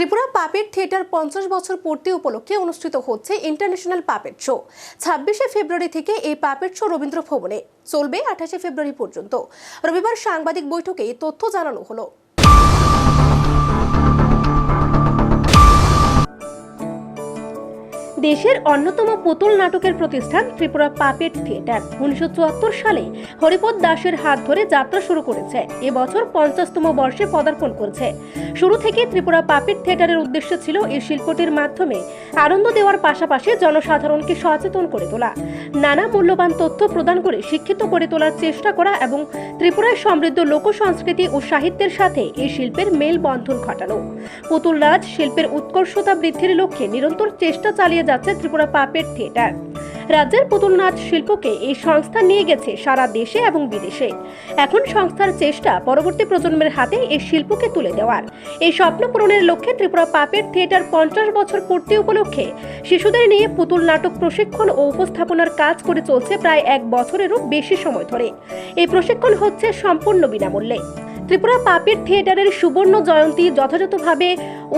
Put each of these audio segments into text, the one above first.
Tripura puppet theatre পঞ্চাশ বছর পূর্তি উপলক্ষে অনুষ্ঠিত হচ্ছে ইন্টারন্যাশনাল পাপেট শো। ছাব্বিশে ফেব্রুয়ারি থেকে এই পাপেট শো রবীন্দ্র ভবনে চলবে আঠাশে ফেব্রুয়ারি পর্যন্ত। রবিবার সাংবাদিক বৈঠকে তথ্য জানানো হলো। দেশের অন্যতম পুতুল নাটকের প্রতিষ্ঠান ত্রিপুরা পাপেট থিয়েটার উনিশশো সালে হরিপদ দাসের হাত ধরে যাত্রা শুরু করেছে। এবছর পঞ্চাশতম বর্ষে পদার্পণ করছে। শুরু থেকে ত্রিপুরা পাপেট থিয়েটারের উদ্দেশ্য ছিল এই শিল্পটির মাধ্যমে আনন্দ দেওয়ার পাশাপাশি জনসাধারণকে সচেতন করে তোলা। নানা মূল্যবান তথ্য প্রদান করে শিক্ষিত করে তোলার চেষ্টা করা এবং ত্রিপুরার সমৃদ্ধ লোক সংস্কৃতি ও সাহিত্যের সাথে এই শিল্পের মেল বন্ধন ঘটানো। পুতুল রাজ শিল্পের উৎকর্ষতা বৃদ্ধির লক্ষ্যে নিরন্তর চেষ্টা চালিয়ে যাচ্ছে ত্রিপুরা পাপের থিয়েটার। রাজ্যের পুতুল নাচ শিল্পকে এই সংস্থা নিয়ে গেছে সারা দেশে এবং বিদেশে। এখন সংস্থার চেষ্টা পরবর্তী প্রজন্মের হাতে এই শিল্পকে তুলে দেওয়ার। এই স্বপ্ন পূরণের লক্ষ্যে ত্রিপুরা পাপের থিয়েটার পঞ্চাশ বছর পূর্তি উপলক্ষে শিশুদের নিয়ে পুতুল নাটক প্রশিক্ষণ ও উপস্থাপনার কাজ করে চলছে প্রায় এক বছরেরও বেশি সময় ধরে। এই প্রশিক্ষণ হচ্ছে সম্পূর্ণ বিনামূল্যে। ত্রিপুরা পাপেট থিয়েটারের সুবর্ণ জয়ন্তী যথাযথভাবে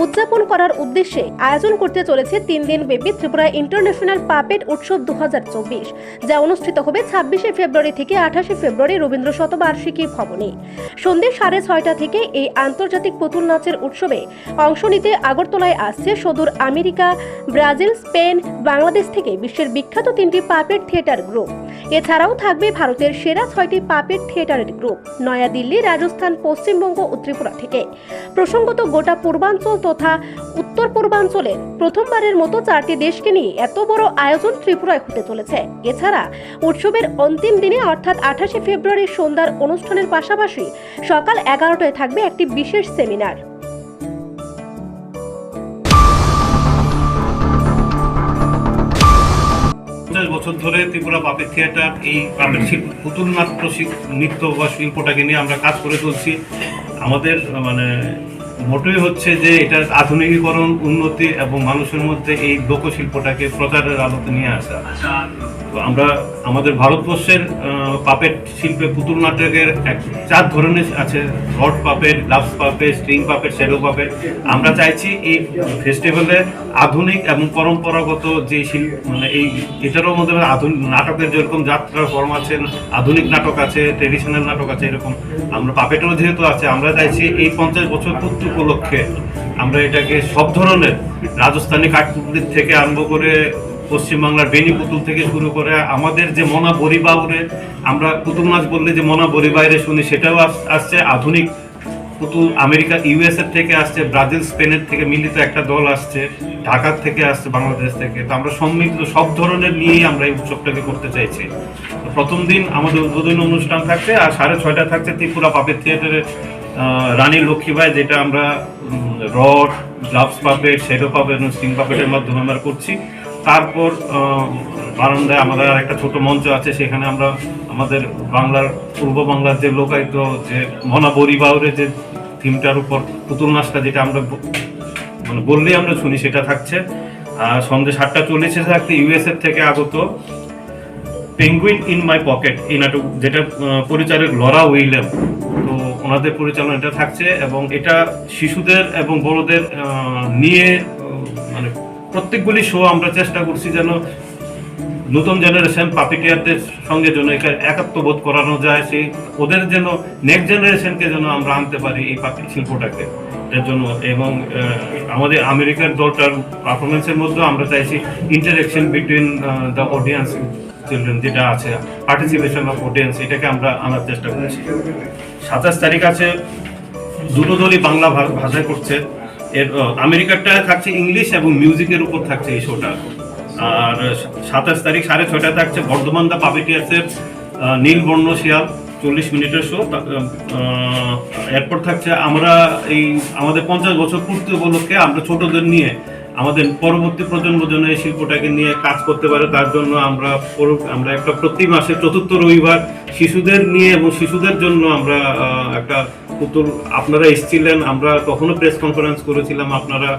উদযাপন করার উদ্দেশ্যে আয়োজন করতে চলেছে তিন দিন ব্যাপী ত্রিপুরা ইন্টারন্যাশনাল পাপেট উৎসব দু হাজার চব্বিশ, যা অনুষ্ঠিত হবে ছাব্বিশে ফেব্রুয়ারি থেকে আঠাশে ফেব্রুয়ারি রবীন্দ্র শতবার্ষিকী ভবনে। সন্ধ্যে সাড়ে ছয়টা থেকে এই আন্তর্জাতিক পুতুল নাচের উৎসবে অংশ নিতে আগরতলায় আসছে সদূর আমেরিকা, ব্রাজিল, স্পেন, বাংলাদেশ থেকে বিশ্বের বিখ্যাত তিনটি পাপেট থিয়েটার গ্রুপ। এছাড়াও থাকবে ভারতের সেরা ছয়টি পাপেট থিয়েটারের গ্রুপ, নয়াদিল্লি, রাজস্থান পশ্চিমবঙ্গ ও ত্রিপুরা থেকে। প্রসঙ্গত গোটা পূর্বাঞ্চল তথা উত্তর পূর্বাঞ্চলের প্রথমবারের মতো চারটি দেশকে নিয়ে এত বড় আয়োজন ত্রিপুরায় হতে চলেছে। এছাড়া উৎসবের অন্তিম দিনে অর্থাৎ আঠাশে ফেব্রুয়ারির সন্ধ্যার অনুষ্ঠানের পাশাপাশি সকাল এগারোটায় থাকবে একটি বিশেষ সেমিনার। পঞ্চাশ বছর ধরে ত্রিপুরা পাপের থিয়েটার, এই পাপের শিল্প পুতুল নাট্য নৃত্য বা শিল্পটাকে নিয়ে আমরা কাজ করে চলছি। আমাদের মানে মোটই হচ্ছে যে এটার আধুনিকীকরণ, উন্নতি এবং মানুষের মধ্যে এই লোকশিল্পটাকে প্রচারের আলোতে নিয়ে আসা। তো আমরা আমাদের ভারতবর্ষের পাপেট শিল্পে পুতুল নাটকের এক চার ধরনের আছে rod puppet, gloves puppet, string puppet, shadow puppet. আমরা চাইছি এই ফেস্টিভ্যালে আধুনিক এবং পরম্পরাগত যে শিল্প মানে এই এটারও মধ্যে আধুনিক নাটকের যেরকম যাত্রার ফর্ম আছে, আধুনিক নাটক আছে ট্রেডিশনাল নাটক আছে এরকম, আমরা পাপেটেরও যেহেতু আছে, আমরা চাইছি এই পঞ্চাশ বছর পূর্তি উপলক্ষে আমরা এটাকে সব ধরনের রাজস্থানী কাঠপুতলির থেকে আরম্ভ করে পশ্চিমবাংলার বেনি পুতুল থেকে শুরু করে আমাদের যে মনা বরিবাউরে আমরা পুতুল নাচ বললে যে মনা বরিবাইরে শুনি, সেটাও আস- আসছে। আধুনিক পুতুল আমেরিকা, ইউএসএর থেকে আসছে, ব্রাজিল, স্পেনের থেকে মিলিত একটা দল আসছে, ঢাকার থেকে আসছে, বাংলাদেশ থেকে। তো আমরা সম্মিলিত সব ধরনের নিয়েই আমরা এই উৎসবটাকে করতে চাইছি। প্রথম দিন আমাদের উদ্বোধনী অনুষ্ঠান থাকছে, আর সাড়ে ছয়টা থাকছে ত্রিপুরা পাপের থিয়েটারে রানী লক্ষ্মীবাই যেটা আমরা rod, gloves puppet, shadow puppet এবং স্টিং পাপেটের মাধ্যমে আমরা করছি। তারপর বারান্দায় আমাদের আর একটা ছোট মঞ্চ আছে, সেখানে আমরা আমাদের বাংলার, পূর্ব বাংলার যে লোকায়িত যে মনা বরিবাউরে যে থিমটার উপর পুতুল নাচটা যেটা আমরা মানে বললেই আমরা শুনি, সেটা থাকছে। আর সন্ধ্যে সাতটা চল্লিশে থাকছে ইউএসএর থেকে আগত পেঙ্গুইন ইন মাই পকেট এই নাটক, যেটা পরিচালক লরা উইলিয়াম। তো ওনাদের পরিচালনা এটা থাকছে এবং এটা শিশুদের এবং বড়দের নিয়ে প্রত্যেকগুলি শো আমরা চেষ্টা করছি যেন নতুন জেনারেশন পাপিটিয়ারদের সঙ্গে যেন একে- একাত্মবোধ করানো যায়, সেই ওদের যেন নেক্সট জেনারেশনকে যেন আমরা আনতে পারি এই পাপি শিল্পটাকে। এর জন্য এবং আমাদের আমেরিকার দলটার পারফরমেন্সের মধ্যেও আমরা চাইছি interaction between the audience children যেটা আছে পার্টিসিপেশন অফ অডিয়েন্স এটাকে আমরা আনার চেষ্টা করছি। সাতাশ তারিখ আছে, দুটো দলই বাংলা ভাষায় করছে। এর আমেরিকারটা থাকছে ইংলিশ এবং মিউজিকের উপর থাকছে এই শোটা আর সাতাশ তারিখ সাড়ে ছয়টায় থাকছে বর্ধমান দা পাপিটিয়াসের আহ, নীলবর্ণ শিয়াল চল্লিশ মিনিটের শো এরপর থাকছে আমরা এই আমাদের পঞ্চাশ বছর পূর্তি উপলক্ষে আমরা ছোটদের নিয়ে আমাদের পরবর্তী প্রজন্ম যেন এই শিল্পটাকে নিয়ে কাজ করতে পারে তার জন্য আমরা আমরা একটা প্রতি মাসে চতুর্থ রবিবার শিশুদের নিয়ে এবং শিশুদের জন্য আমরা একটা পুতুল, আপনারা এসেছিলেন, আমরা তখনও প্রেস কনফারেন্স করেছিলাম, আপনারা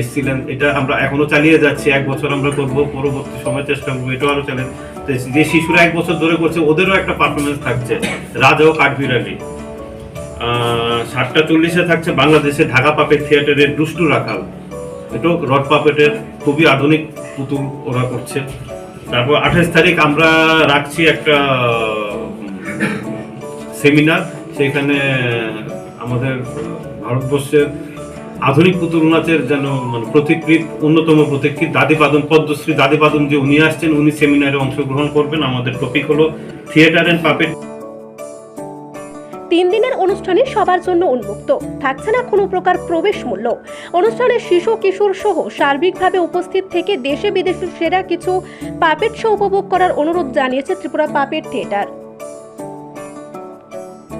এসেছিলেন। এটা আমরা এখনও চালিয়ে যাচ্ছি, এক বছর আমরা করব, পরবর্তী সময় চেষ্টা করব, এটাও আরও চালিয়ে যে শিশুরা এক বছর ধরে করছে, ওদেরও একটা পারফরমেন্স থাকছে, রাজা ও কাঠবিড়ালি সাতটা চল্লিশে থাকছে বাংলাদেশে ঢাকা পাপের থিয়েটারের দুষ্টু রাখাল। এটাও রড পাপেটের খুবই আধুনিক পুতুল ওরা করছে। তারপর আঠাশ তারিখ আমরা রাখছি একটা সেমিনার সেখানে আমাদের ভারতবর্ষের আধুনিক পুতুল নাচের যেন মানে প্রতিকৃত, অন্যতম প্রতিকৃত দাদিপাদন পদ্মশ্রী দাদিপাদন যে উনি আসছেন, উনি সেমিনারে অংশগ্রহণ করবেন। আমাদের টপিক হলো থিয়েটার অ্যান্ড পাপেট। তিন দিনের অনুষ্ঠানে সবার জন্য উন্মুক্ত। থাকছে না কোনো প্রকার প্রবেশ মূল্য। অনুষ্ঠানে শিশু, কিশোর সহ সার্বিকভাবে উপস্থিত থেকে দেশে বিদেশে সেরা কিছু পাপেট শো উপভোগ করার অনুরোধ জানিয়েছে ত্রিপুরা পাপেট থিয়েটার।